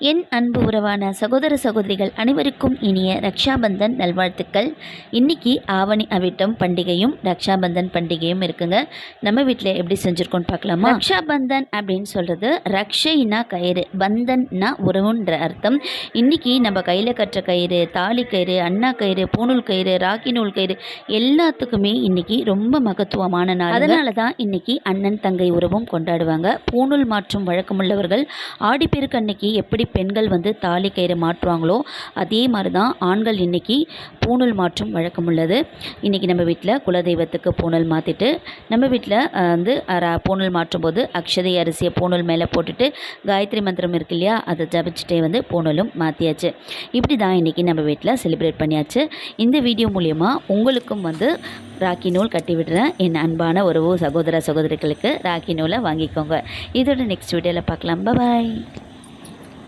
என் அன்பு உறவான சகோதர சகோதரிகள் அனைவருக்கும் இனிய ரக்ஷாபந்தன் நல்வாழ்த்துக்கள். இன்னைக்கு ஆவணி அவிட்டம் பண்டிகையும் ரக்ஷாபந்தன் பண்டிகையும் இருக்குங்க. நம்ம வீட்டில் எப்படி செஞ்சுருக்கோம்னு பார்க்கலாமா? ரக்ஷாபந்தன் அப்படின்னு சொல்கிறது ரக்ஷைனா கயிறு பந்தன்னா உறவுன்ற அர்த்தம். இன்னைக்கு நம்ம கையில் கட்டுற கயிறு தாலி கயிறு அண்ணா கயிறு பூணூல் கயிறு ராக்கி நூல் கயிறு எல்லாத்துக்குமே இன்னைக்கு ரொம்ப மகத்துவமான நாள் அதனால தான் இன்னைக்கு அண்ணன் தங்கை உறவும் கொண்டாடுவாங்க. பூணூல் மாற்றும் வழக்கமுள்ளவர்கள் ஆடிப்பெருக்கு அன்னைக்கு எப்படி பெண்கள் வந்து தாலி கயிறு மாற்றுவாங்களோ அதே மாதிரி தான் ஆண்கள் இன்னைக்கு பூணூல் மாற்றும் வழக்கம் உள்ளது. இன்றைக்கி நம்ம வீட்டில் குலதெய்வத்துக்கு பூணூல் மாற்றிட்டு நம்ம வீட்டில் வந்து அர- பூணூல் மாற்றும் போது அக்ஷதை அரிசியை பூணூல் மேலே போட்டுட்டு காயத்ரி மந்திரம் இருக்கு இல்லையா அதை ஜபிச்சுட்டே வந்து பூணூலும் மாற்றியாச்சு இப்படி தான் இன்றைக்கி நம்ம வீட்டில் செலிப்ரேட் பண்ணியாச்சு. இந்த வீடியோ மூலயமா உங்களுக்கும் வந்து ராக்கி நூல் கட்டி விடுறேன். என் அன்பான உறவு சகோதர சகோதரிகளுக்கு ராக்கி நூலை வாங்கிக்கோங்க. இதோட நெக்ஸ்ட் வீடியோவில் பார்க்கலாம். பாய்